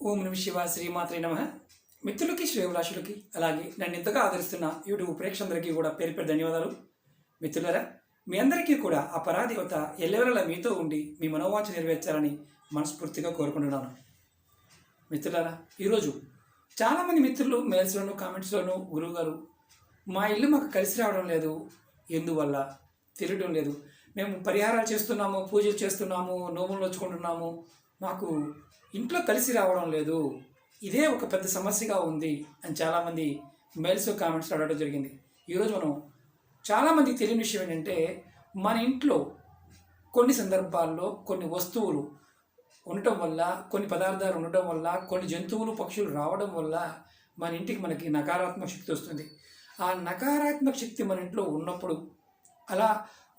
ఓం నమ శివ శ్రీమాత్రే నమ. మిత్రులకి శ్రేయభిలాషులకి అలాగే నన్ను ఎంతగా ఆదరిస్తున్న యూట్యూబ్ ప్రేక్షకులందరికీ కూడా పేరు పేరు ధన్యవాదాలు. మిత్రులరా మీ అందరికీ కూడా ఆ పరాదేవత ఎల్లవెల్లలా మీతో ఉండి మీ మనోవాంఛ నెరవేర్చాలని మనస్ఫూర్తిగా కోరుకుంటున్నాను. మిత్రులారా ఈరోజు చాలామంది మిత్రులు మెయిల్స్లోను కామెంట్స్లోను గురువుగారు మా ఇల్లు మాకు కలిసి రావడం లేదు ఎందువల్ల? తిరగడం లేదు. మేము పరిహారాలు చేస్తున్నాము పూజలు చేస్తున్నాము నోములు నొచ్చుకుంటున్నాము మాకు ఇంట్లో కలిసి రావడం లేదు. ఇదే ఒక పెద్ద సమస్యగా ఉంది అని చాలామంది మెయిల్స్ కామెంట్స్ అడగడం జరిగింది. ఈరోజు మనం చాలామందికి తెలియని విషయం ఏంటంటే మన ఇంట్లో కొన్ని సందర్భాల్లో కొన్ని వస్తువులు ఉండటం వల్ల కొన్ని పదార్థాలు ఉండటం వల్ల కొన్ని జంతువులు పక్షులు రావడం వల్ల మన ఇంటికి మనకి నకారాత్మక శక్తి వస్తుంది. ఆ నకారాత్మక శక్తి మన ఇంట్లో ఉన్నప్పుడు అలా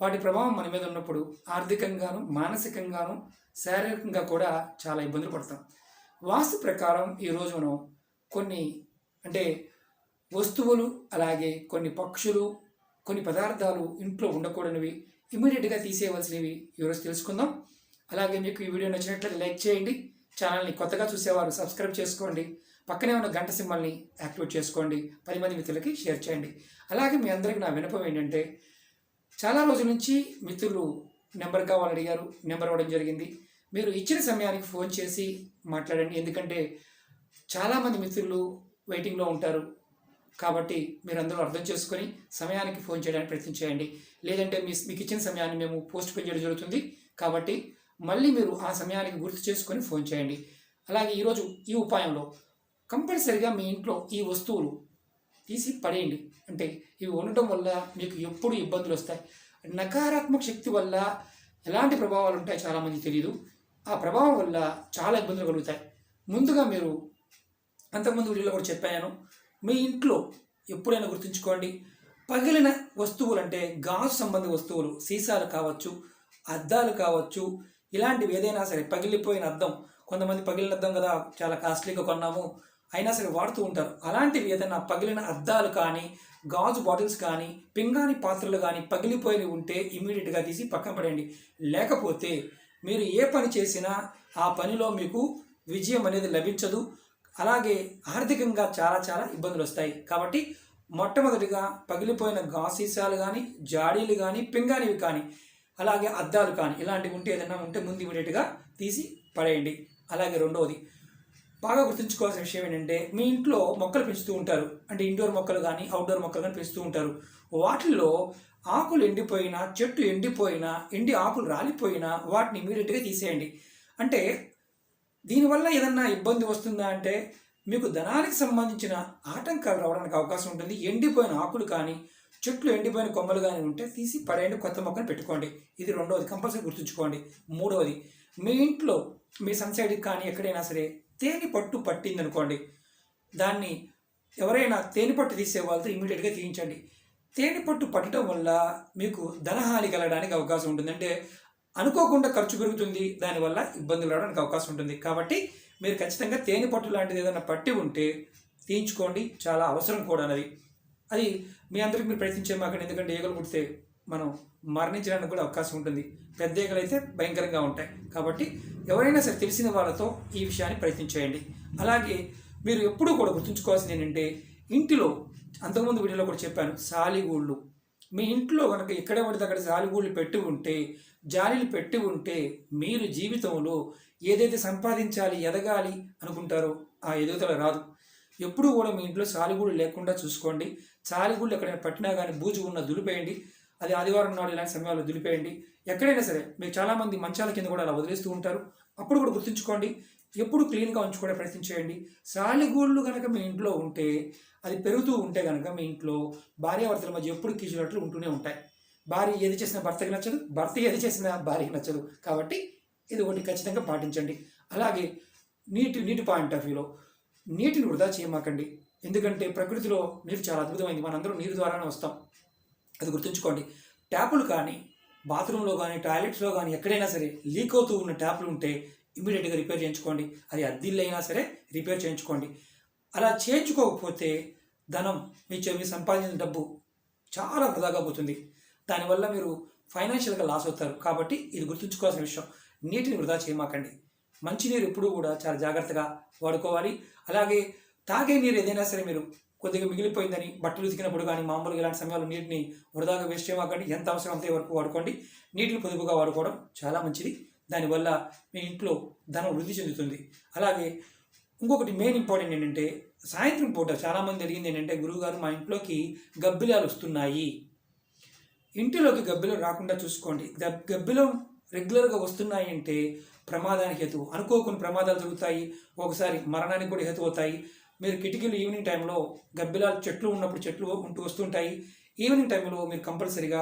వాటి ప్రభావం మన మీద ఉన్నప్పుడు ఆర్థికంగాను మానసికంగాను శారీరకంగా కూడా చాలా ఇబ్బందులు పడతాం. వాస్తు ప్రకారం ఈరోజు మనం కొన్ని అంటే వస్తువులు అలాగే కొన్ని పక్షులు కొన్ని పదార్థాలు ఇంట్లో ఉండకూడనివి ఇమీడియట్గా తీసేయవలసినవి ఈరోజు తెలుసుకుందాం. అలాగే మీకు ఈ వీడియో నచ్చినట్లయితే లైక్ చేయండి. ఛానల్ని కొత్తగా చూసేవారు సబ్స్క్రైబ్ చేసుకోండి. పక్కనే ఉన్న గంట సింబల్ని యాక్టివేట్ చేసుకోండి. పది మంది మిత్రులకి షేర్ చేయండి. అలాగే మీ అందరికీ నా వినపం ఏంటంటే చాలా రోజుల నుంచి మిత్రులు నెంబర్ కావాలని అడిగారు నెంబర్ ఇవ్వడం జరిగింది. మీరు ఇచ్చిన సమయానికి ఫోన్ చేసి మాట్లాడండి. ఎందుకంటే చాలామంది మిత్రులు వెయిటింగ్లో ఉంటారు. కాబట్టి మీరు అందరూ అర్థం చేసుకొని సమయానికి ఫోన్ చేయడానికి ప్రయత్నం చేయండి. లేదంటే మీ మీకు ఇచ్చిన సమయాన్ని మేము పోస్ట్ పోన్ చేయడం జరుగుతుంది. కాబట్టి మళ్ళీ మీరు ఆ సమయానికి గుర్తు చేసుకొని ఫోన్ చేయండి. అలాగే ఈరోజు ఈ ఉపాయంలో కంపల్సరిగా మీ ఇంట్లో ఈ వస్తువులు తీసి పడేయండి. అంటే ఇవి ఉండటం వల్ల మీకు ఎప్పుడు ఇబ్బందులు వస్తాయి. నకారాత్మక శక్తి వల్ల ఎలాంటి ప్రభావాలు ఉంటాయో చాలామంది తెలియదు ఆ ప్రభావం వల్ల చాలా ఇబ్బందులు కలుగుతాయి. ముందుగా మీరు అంతకుముందు వీడియోలో కూడా చెప్పాను మీ ఇంట్లో ఎప్పుడైనా గుర్తుంచుకోండి పగిలిన వస్తువులు అంటే గాజు సంబంధ వస్తువులు సీసాలు కావచ్చు అద్దాలు కావచ్చు ఇలాంటివి ఏదైనా సరే పగిలిపోయిన అద్దం. కొంతమంది పగిలిన అద్దం కదా చాలా కాస్ట్లీగా కొన్నాము. అయినా సరే వాడుతూ ఉంటారు. అలాంటివి ఏదైనా పగిలిన అద్దాలు కానీ గాజు బాటిల్స్ కానీ పింగాణి పాత్రలు కానీ పగిలిపోయినవి ఉంటే ఇమీడియట్గా తీసి పక్కన పడండి లేకపోతే మీరు ఏ పని చేసినా ఆ పనిలో మీకు విజయం అనేది లభించదు. అలాగే ఆర్థికంగా చాలా చాలా ఇబ్బందులు వస్తాయి. కాబట్టి మొట్టమొదటిగా పగిలిపోయిన గాసీసాలు కానీ జాడీలు కానీ పింగానివి కానీ అలాగే అద్దాలు కానీ ఇలాంటివి ఉంటే ఏదైనా ఉంటే ముందు ఇమీడియట్గా తీసి పడేయండి. అలాగే రెండవది బాగా గుర్తుంచుకోవాల్సిన విషయం ఏంటంటే మీ ఇంట్లో మొక్కలు పెంచుతూ ఉంటారు. అంటే ఇండోర్ మొక్కలు కానీ అవుట్డోర్ మొక్కలు కానీ పెంచుతూ ఉంటారు. వాటిల్లో ఆకులు ఎండిపోయినా చెట్టు ఎండిపోయినా ఎండి ఆకులు రాలిపోయినా వాటిని ఇమీడియట్గా తీసేయండి. అంటే దీనివల్ల ఏదన్నా ఇబ్బంది వస్తుందా అంటే మీకు ధనానికి సంబంధించిన ఆటంకాలు రావడానికి అవకాశం ఉంటుంది. ఎండిపోయిన ఆకులు కానీ చెట్లు ఎండిపోయిన కొమ్మలు కానీ ఉంటే తీసి పడేయండి కొత్త మొక్కను పెట్టుకోండి. ఇది రెండవది. కంపల్సరీ గుర్తుంచుకోండి. మూడవది మీ ఇంట్లో మీ సన్సైడ్కి కానీ ఎక్కడైనా సరే తేనె పట్టు పట్టింది అనుకోండి దాన్ని ఎవరైనా తేనె పట్టు తీసే వాళ్ళతో ఇమీడియట్గా తీయించండి. తేనె పట్టు పట్టడం వల్ల మీకు ధనహాని కలగడానికి అవకాశం ఉంటుంది. అంటే అనుకోకుండా ఖర్చు పెరుగుతుంది దానివల్ల ఇబ్బందులు రావడానికి అవకాశం ఉంటుంది. కాబట్టి మీరు ఖచ్చితంగా తేనె పట్టు లాంటిది ఏదైనా పట్టి ఉంటే తీయించుకోండి. చాలా అవసరం కూడా అన్నది. అది మీ అందరికి మీరు ప్రయత్నించే మాకండి ఎందుకంటే ఈగలు పుడితే మనం మరణించడానికి కూడా అవకాశం ఉంటుంది. పెద్ద ఈగలు అయితే భయంకరంగా ఉంటాయి. కాబట్టి ఎవరైనా సరే తెలిసిన వాళ్ళతో ఈ విషయాన్ని ప్రయత్నించేయండి అలాగే మీరు ఎప్పుడూ కూడా గుర్తుంచుకోవాల్సింది ఏంటంటే ఇంటిలో అంతకుముందు వీడియోలో కూడా చెప్పాను సాలిగూళ్ళు మీ ఇంట్లో కనుక ఎక్కడ పడితే అక్కడ సాలిగూళ్ళు పెట్టి ఉంటే జాలీలు పెట్టి ఉంటే మీరు జీవితంలో ఏదైతే సంపాదించాలి ఎదగాలి అనుకుంటారో ఆ ఎదుగుదల రాదు. ఎప్పుడూ కూడా మీ ఇంట్లో సాలిగూళ్ళు లేకుండా చూసుకోండి. సాలిగూళ్ళు ఎక్కడైనా పట్టినా కానీ బూజు ఉన్న దులిపేయండి. అది ఆదివారం నాడు ఇలాంటి సమయాల్లో దులిపేయండి. ఎక్కడైనా సరే మీరు చాలామంది మంచాల కింద కూడా అలా వదిలేస్తూ ఉంటారు. అప్పుడు కూడా గుర్తుంచుకోండి ఎప్పుడు క్లీన్గా ఉంచుకోవడం ప్రయత్నించేయండి సాలిగూళ్ళు కనుక మీ ఇంట్లో ఉంటే అది పెరుగుతూ ఉంటే కనుక మీ ఇంట్లో భార్యాభర్తల మధ్య ఎప్పుడు కీచులట్లు ఉంటూనే ఉంటాయి. భార్య ఏది చేసినా భర్తకి నచ్చదు భర్త ఏది చేసినా భార్యకి నచ్చదు. కాబట్టి ఇది ఒకటి ఖచ్చితంగా పాటించండి. అలాగే నీటి నీటి పాయింట్ ఆఫ్ వ్యూలో నీటిని వృధా చేయమాకండి. ఎందుకంటే ప్రకృతిలో నీరు చాలా అద్భుతమైంది. మనందరం నీరు ద్వారానే వస్తాం. అది గుర్తుంచుకోండి. ట్యాపులు కానీ బాత్రూంలో కానీ టాయిలెట్స్లో కానీ ఎక్కడైనా సరే లీక్ అవుతూ ఉన్న ట్యాపులు ఉంటే ఇమీడియట్గా రిపేర్ చేయించుకోండి. అది అద్దిల్లు అయినా సరే రిపేర్ చేయించుకోండి. అలా చేయించుకోకపోతే ధనం మీ చెవి మీరు సంపాదించిన డబ్బు చాలా వృధాగా పోతుంది. దానివల్ల మీరు ఫైనాన్షియల్గా లాస్ అవుతారు. కాబట్టి ఇది గుర్తుంచుకోవాల్సిన విషయం. నీటిని వృధా చేయమాకండి. మంచినీరు ఎప్పుడూ కూడా చాలా జాగ్రత్తగా వాడుకోవాలి. అలాగే తాగే నీరు ఏదైనా సరే మీరు కొద్దిగా మిగిలిపోయిందని బట్టలు ఉతికినప్పుడు కానీ మామూలుగా ఇలాంటి సమయాల్లో నీటిని వృధాగా వేస్ట్ చేయమాకండి. ఎంత అవసరం అంతే వరకు వాడుకోండి. నీటిని పొదుపుగా వాడుకోవడం చాలా మంచిది. దానివల్ల మీ ఇంట్లో ధనం వృద్ధి చెందుతుంది. అలాగే ఇంకొకటి మెయిన్ ఇంపార్టెంట్ ఏంటంటే సాయంత్రం పూట చాలామంది అడిగింది ఏంటంటే గురువుగారు మా ఇంట్లోకి గబ్బిలాలు వస్తున్నాయి. ఇంటిలోకి గబ్బిలం రాకుండా చూసుకోండి. గబ్ గబ్బిలం రెగ్యులర్గా వస్తున్నాయి అంటే ప్రమాదానికి హేతు అనుకోకుండా ప్రమాదాలు జరుగుతాయి. ఒకసారి మరణానికి కూడా హేతు అవుతాయి. మీరు కిటికీలు ఈవినింగ్ టైంలో గబ్బిలాలు చెట్లు ఉన్నప్పుడు చెట్లు ఉంటూ వస్తుంటాయి. ఈవినింగ్ టైంలో మీరు కంపల్సరిగా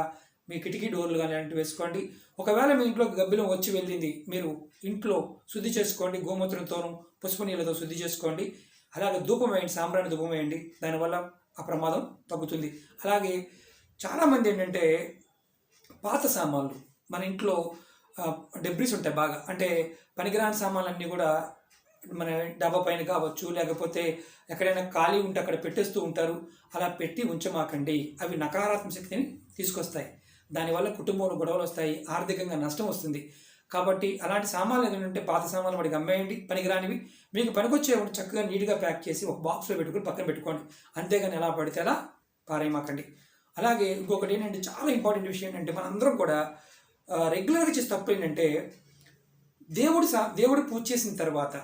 మీ కిటికీ డోర్లు కానీ అలాంటివి వేసుకోండి. ఒకవేళ మీ ఇంట్లో గబ్బిలం వచ్చి వెళ్ళింది మీరు ఇంట్లో శుద్ధి చేసుకోండి. గోమూత్రంతోనూ పసుపు నీళ్ళతో శుద్ధి చేసుకోండి. అలాగే ధూపం వేయండి సాంబ్రాణి ధూపం వేయండి. దానివల్ల ఆ ప్రమాదం తగ్గుతుంది. అలాగే చాలామంది ఏంటంటే పాత సామాన్లు మన ఇంట్లో డెబ్రిస్ ఉంటాయి బాగా. అంటే పనికిరాని సామాన్లన్నీ కూడా మన డబ్బా పైన కావచ్చు లేకపోతే ఎక్కడైనా ఖాళీ ఉంటే అక్కడ పెట్టేస్తూ ఉంటారు. అలా పెట్టి ఉంచమాకండి. అవి నకారాత్మక శక్తిని తీసుకొస్తాయి. దానివల్ల కుటుంబంలో గొడవలు వస్తాయి ఆర్థికంగా నష్టం వస్తుంది. కాబట్టి అలాంటి సామాన్లు ఏదైనా ఉంటే పాత సామాన్లు వాడికి అమ్మేయండి. పనికిరానివి. మీకు పనికొచ్చే చక్కగా నీట్గా ప్యాక్ చేసి ఒక బాక్స్లో పెట్టుకుని పక్కన పెట్టుకోండి. అంతేగాని ఎలా పడితే అలా పారేయమాకండి. అలాగే ఇంకొకటి ఏంటంటే చాలా ఇంపార్టెంట్ విషయం ఏంటంటే మనందరం కూడా రెగ్యులర్గా చేసే తప్పు ఏంటంటే దేవుడు సా దేవుడు పూజ చేసిన తర్వాత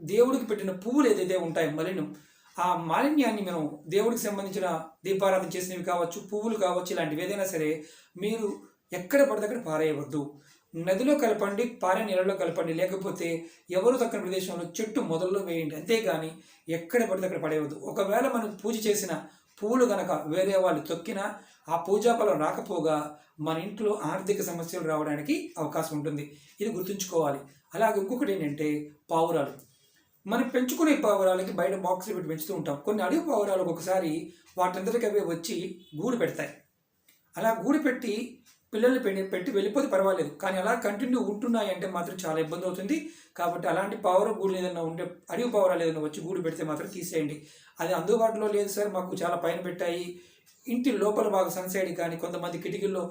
దేవుడికి పెట్టిన పువ్వులు ఏదైతే ఉంటాయో మలినం ఆ మాలిన్యాన్ని మనం దేవుడికి సంబంధించిన దీపారాధన చేసినవి కావచ్చు పువ్వులు కావచ్చు ఇలాంటివి ఏదైనా సరే మీరు ఎక్కడ పడితే అక్కడ పారేయవద్దు. నదిలో కలపండి పారే నీళ్ళలో కలపండి లేకపోతే ఎవరు తక్కని ప్రదేశంలో చెట్టు మొదల్లో వేయండి. అంతేగాని ఎక్కడ పడితే అక్కడ పడేయవద్దు ఒకవేళ మనం పూజ చేసిన పూలు గనక వేరే వాళ్ళు తొక్కినా ఆ పూజా ఫలం రాకపోగా మన ఇంట్లో ఆర్థిక సమస్యలు రావడానికి అవకాశం ఉంటుంది. ఇది గుర్తుంచుకోవాలి. అలాగే ఇంకొకటి ఏంటంటే పావురాలు. మనం పెంచుకునే పావురాలకి బయట బాక్సులు పెట్టి పెంచుతూ ఉంటాం. కొన్ని అడవి పావురాలు ఒకసారి వాటందరికీ అవే వచ్చి గూడు పెడతాయి. అలా గూడు పెట్టి పిల్లల్ని పెట్టి పెట్టి వెళ్ళిపోతే పర్వాలేదు. కానీ అలా కంటిన్యూ ఉంటున్నాయి అంటే మాత్రం చాలా ఇబ్బంది అవుతుంది. కాబట్టి అలాంటి పావురం గూడు ఏదైనా ఉండే అడవి పావురాలు ఏదైనా వచ్చి గూడు పెడితే మాత్రం తీసేయండి. అది అందుబాటులో లేదు సార్ మాకు చాలా పైన పెట్టాయి. ఇంటి లోపల బాగా సన్సైడ్ కానీ కొంతమంది కిటికీల్లో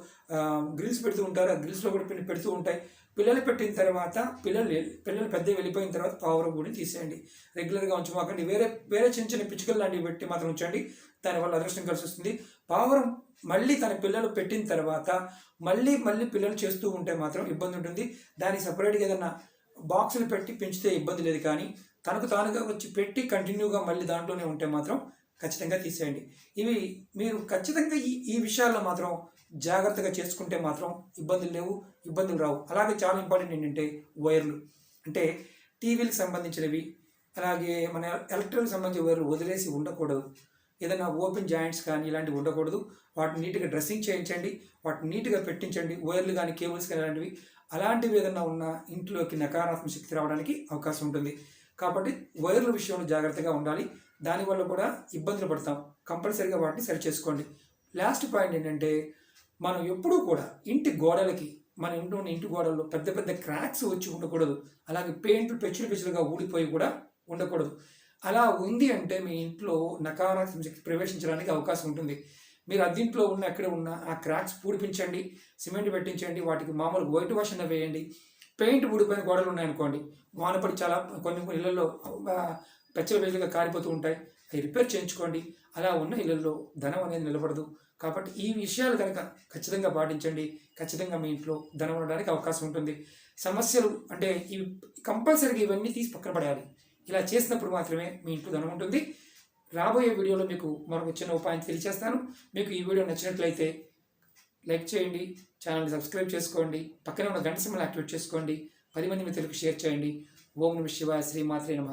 గ్రిల్స్ పెడుతూ ఉంటారు. ఆ గ్రిల్స్లో కూడా పెట్టి పెడుతూ ఉంటాయి. పిల్లలు పెట్టిన తర్వాత పిల్లలు పిల్లలు పెద్ద వెళ్ళిపోయిన తర్వాత పావురం కూడా తీసేయండి. రెగ్యులర్గా ఉంచమాకండి వేరే వేరే చిన్న చిన్న పిచ్చుకలు లాంటివి పెట్టి మాత్రం ఉంచండి. దానివల్ల అదృష్టం కలిసి వస్తుంది పావురం మళ్ళీ తన పిల్లలు పెట్టిన తర్వాత మళ్ళీ మళ్ళీ పిల్లలు చేస్తూ ఉంటే మాత్రం ఇబ్బంది ఉంటుంది. దానికి సపరేట్గా ఏదైనా బాక్సులు పెట్టి పెంచితే ఇబ్బంది లేదు కానీ తనకు తానుగా వచ్చి పెట్టి కంటిన్యూగా మళ్ళీ దాంట్లోనే ఉంటే మాత్రం ఖచ్చితంగా తీసేయండి. ఇవి మీరు ఖచ్చితంగా ఈ ఈ విషయాల్లో మాత్రం జాగ్రత్తగా చేసుకుంటే మాత్రం ఇబ్బందులు లేవు ఇబ్బందులు రావు. అలాగే చాలా ఇంపార్టెంట్ ఏంటంటే వైర్లు. అంటే టీవీలకు సంబంధించినవి అలాగే మన ఎలక్ట్రిక్ సంబంధించిన వైర్లు వదిలేసి ఉండకూడదు. ఏదైనా ఓపెన్ జాయింట్స్ కానీ ఇలాంటివి ఉండకూడదు. వాటిని నీట్గా డ్రెస్సింగ్ చేయించండి వాటిని నీట్గా పెట్టించండి వైర్లు కానీ కేబుల్స్ కానీ అలాంటివి అలాంటివి ఏదైనా ఉన్న ఇంట్లోకి నకారాత్మక శక్తి రావడానికి అవకాశం ఉంటుంది. కాబట్టి వైర్ల విషయంలో జాగ్రత్తగా ఉండాలి. దానివల్ల కూడా ఇబ్బందులు పడతాం. కంపల్సరీగా వాటిని సరి చేసుకోండి. లాస్ట్ పాయింట్ ఏంటంటే మనం ఎప్పుడూ కూడా ఇంటి గోడలకి మన ఇంట్లో ఉన్న ఇంటి గోడల్లో పెద్ద పెద్ద క్రాక్స్ వచ్చి ఉండకూడదు. అలాగే పెయింట్లు పెచ్చులు పెచ్చులుగా ఊడిపోయి కూడా ఉండకూడదు. అలా ఉంది అంటే మీ ఇంట్లో నకారాత్మక ప్రవేశించడానికి అవకాశం ఉంటుంది. మీరు అద్దింట్లో ఉన్న ఎక్కడ ఉన్న ఆ క్రాక్స్ పూడిపించండి సిమెంట్ పెట్టించండి వాటికి మామూలు వైట్ వాష్ అన్న వేయండి. పెయింట్ ఊడిపోయిన గోడలు ఉన్నాయనుకోండి వానపడి చాలా కొన్ని కొన్ని ఇళ్ళలో పెచ్చలు పెచ్చలుగా కారిపోతూ ఉంటాయి. అవి రిపేర్ చేయించుకోండి. అలా ఉన్న ఇళ్ళలో ధనం అనేది నిలబడదు. కాబట్టి ఈ విషయాలు కనుక ఖచ్చితంగా పాటించండి. ఖచ్చితంగా మీ ఇంట్లో ధనం ఉండడానికి అవకాశం ఉంటుంది. సమస్యలు అంటే ఇవి కంపల్సరీగా ఇవన్నీ తీసి పక్కన పడేయాలి. ఇలా చేసినప్పుడు మాత్రమే మీ ఇంట్లో ధనం ఉంటుంది. రాబోయే వీడియోలో మీకు మరొక చిన్న ఉపాయం తెలియజేస్తాను మీకు ఈ వీడియో నచ్చినట్లయితే లైక్ చేయండి. ఛానల్ని సబ్స్క్రైబ్ చేసుకోండి. పక్కనే ఉన్న గంట సింబల్ యాక్టివేట్ చేసుకోండి. పది మంది మీ తెలుగు షేర్ చేయండి. ఓం నమ శివాయ శ్రీ మాత్రే నమ.